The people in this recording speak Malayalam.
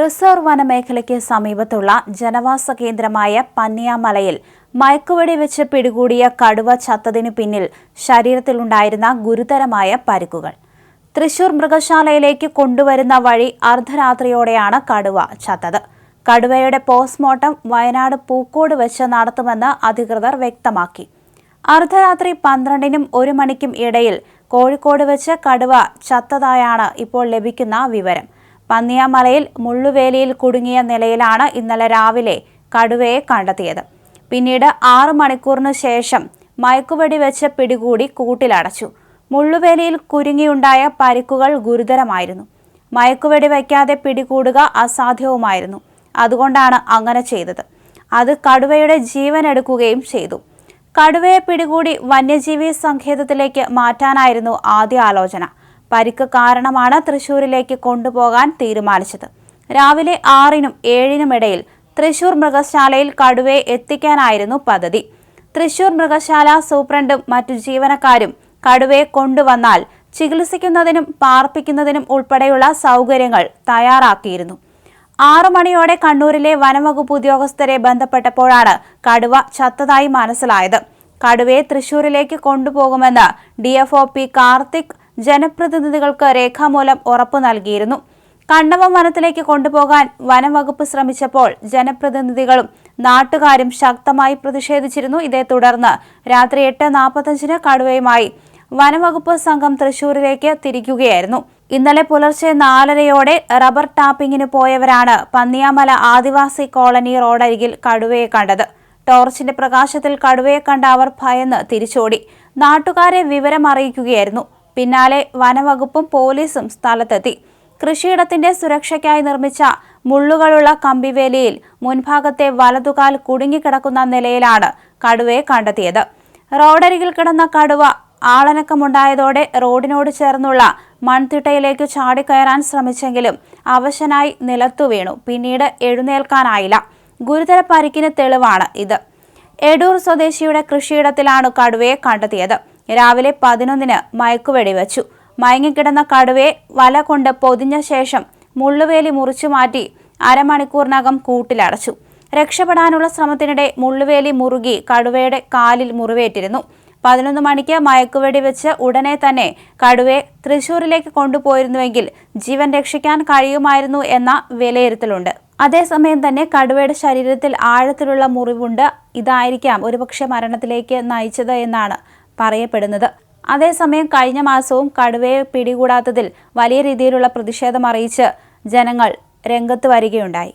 റിസർവ് വനമേഖലയ്ക്ക് സമീപത്തുള്ള ജനവാസ കേന്ദ്രമായ പന്നിയാമലയിൽ മയക്കുവെടി വെച്ച് പിടികൂടിയ കടുവ ചത്തതിനു പിന്നിൽ ശരീരത്തിലുണ്ടായിരുന്ന ഗുരുതരമായ പരിക്കുകൾ. തൃശൂർ മൃഗശാലയിലേക്ക് കൊണ്ടുവരുന്ന വഴി അർദ്ധരാത്രിയോടെയാണ് കടുവ ചത്തത്. കടുവയുടെ പോസ്റ്റ്മോർട്ടം വയനാട് പൂക്കോട് വെച്ച് നടത്തുമെന്ന് അധികൃതർ വ്യക്തമാക്കി. അർദ്ധരാത്രി പന്ത്രണ്ടിനും ഒരു മണിക്കും ഇടയിൽ കോഴിക്കോട് വെച്ച് കടുവ ചത്തതായാണ് ഇപ്പോൾ ലഭിക്കുന്ന വിവരം. പന്നിയാമലയിൽ മുള്ളുവേലിയിൽ കുടുങ്ങിയ നിലയിലാണ് ഇന്നലെ രാവിലെ കടുവയെ കണ്ടെത്തിയത്. പിന്നീട് ആറു മണിക്കൂറിനു ശേഷം മയക്കുവെടി വെച്ച് പിടികൂടി കൂട്ടിലടച്ചു. മുള്ളുവേലിയിൽ കുരുങ്ങിയുണ്ടായ പരിക്കുകൾ ഗുരുതരമായിരുന്നു. മയക്കുവെടി വയ്ക്കാതെ പിടികൂടുക അസാധ്യവുമായിരുന്നു. അതുകൊണ്ടാണ് അങ്ങനെ ചെയ്തത്. അത് കടുവയുടെ ജീവൻ എടുക്കുകയും ചെയ്തു. കടുവയെ പിടികൂടി വന്യജീവി സങ്കേതത്തിലേക്ക് മാറ്റാനായിരുന്നു ആദ്യ ആലോചന. പരിക്ക് കാരണമാണ് തൃശൂരിലേക്ക് കൊണ്ടുപോകാൻ തീരുമാനിച്ചത്. രാവിലെ ആറിനും ഏഴിനും ഇടയിൽ തൃശൂർ മൃഗശാലയിൽ കടുവയെ എത്തിക്കാനായിരുന്നു പദ്ധതി. തൃശൂർ മൃഗശാല സൂപ്രണ്ടും മറ്റു ജീവനക്കാരും കടുവയെ കൊണ്ടുവന്നാൽ ചികിത്സിക്കുന്നതിനും പാർപ്പിക്കുന്നതിനും ഉൾപ്പെടെയുള്ള സൗകര്യങ്ങൾ തയ്യാറാക്കിയിരുന്നു. ആറു മണിയോടെ കണ്ണൂരിലെ വനംവകുപ്പ് ഉദ്യോഗസ്ഥരെ ബന്ധപ്പെട്ടപ്പോഴാണ് കടുവ ചത്തതായി മനസ്സിലായത്. കടുവയെ തൃശൂരിലേക്ക് കൊണ്ടുപോകുമെന്ന് D F O P Karthik ജനപ്രതിനിധികൾക്ക് രേഖാമൂലം ഉറപ്പു നൽകിയിരുന്നു. കണ്ണവം വനത്തിലേക്ക് കൊണ്ടുപോകാൻ വനംവകുപ്പ് ശ്രമിച്ചപ്പോൾ ജനപ്രതിനിധികളും നാട്ടുകാരും ശക്തമായി പ്രതിഷേധിച്ചിരുന്നു. ഇതേ തുടർന്ന് രാത്രി എട്ട് നാൽപ്പത്തഞ്ചിന് കടുവയുമായി വനംവകുപ്പ് സംഘം തൃശൂരിലേക്ക് തിരിക്കുകയായിരുന്നു. ഇന്നലെ പുലർച്ചെ നാലരയോടെ റബ്ബർ ടാപ്പിങ്ങിന് പോയവരാണ് പന്നിയാമല ആദിവാസി കോളനി റോഡരികിൽ കടുവയെ കണ്ടത്. ടോർച്ചിന്റെ പ്രകാശത്തിൽ കടുവയെ കണ്ട അവർ ഭയന്ന് തിരിച്ചോടി. നാട്ടുകാരെ വിവരം അറിയിക്കുകയായിരുന്നു പിന്നാലെ വനവകുപ്പും പോലീസും സ്ഥലത്തെത്തി. കൃഷിയിടത്തിന്റെ സുരക്ഷയ്ക്കായി നിർമ്മിച്ച മുള്ളുകളുള്ള കമ്പിവേലിയിൽ മുൻഭാഗത്തെ വലതുകാൽ കുടുങ്ങിക്കിടക്കുന്ന നിലയിലാണ് കടുവയെ കണ്ടെത്തിയത്. റോഡരികിൽ കിടന്ന കടുവ ആളനക്കമുണ്ടായതോടെ റോഡിനോട് ചേർന്നുള്ള മൺതിട്ടയിലേക്ക് ചാടിക്കയറാൻ ശ്രമിച്ചെങ്കിലും അവശനായി നിലത്തു വീണു. പിന്നീട് എഴുന്നേൽക്കാനായില്ല. ഗുരുതര പരിക്കിന് തെളിവാണ് ഇത്. എടൂർ സ്വദേശിയുടെ കൃഷിയിടത്തിലാണ് കടുവയെ കണ്ടെത്തിയത്. രാവിലെ പതിനൊന്നിന് മയക്കുവെടിവെച്ചു മയങ്ങിക്കിടന്ന കടുവയെ വല കൊണ്ട് പൊതിഞ്ഞ ശേഷം മുള്ളുവേലി മുറിച്ചു മാറ്റി അരമണിക്കൂറിനകം കൂട്ടിലടച്ചു. രക്ഷപ്പെടാനുള്ള ശ്രമത്തിനിടെ മുള്ളുവേലി മുറുകി കടുവയുടെ കാലിൽ മുറിവേറ്റിരുന്നു. പതിനൊന്ന് മണിക്ക് മയക്കുവെടി വെച്ച് ഉടനെ തന്നെ കടുവയെ തൃശൂരിലേക്ക് കൊണ്ടുപോയിരുന്നുവെങ്കിൽ ജീവൻ രക്ഷിക്കാൻ കഴിയുമായിരുന്നു എന്ന വിലയിരുത്തലുണ്ട്. അതേസമയം തന്നെ കടുവയുടെ ശരീരത്തിൽ ആഴത്തിലുള്ള മുറിവുണ്ട്. ഇതായിരിക്കാം ഒരുപക്ഷെ മരണത്തിലേക്ക് നയിച്ചത് എന്നാണ് പറയപ്പെടുന്നത്. അതേസമയം കഴിഞ്ഞ മാസവും കടുവയെ പിടികൂടാത്തതിൽ വലിയ രീതിയിലുള്ള പ്രതിഷേധം അറിയിച്ച് ജനങ്ങൾ രംഗത്ത് വരികയുണ്ടായി.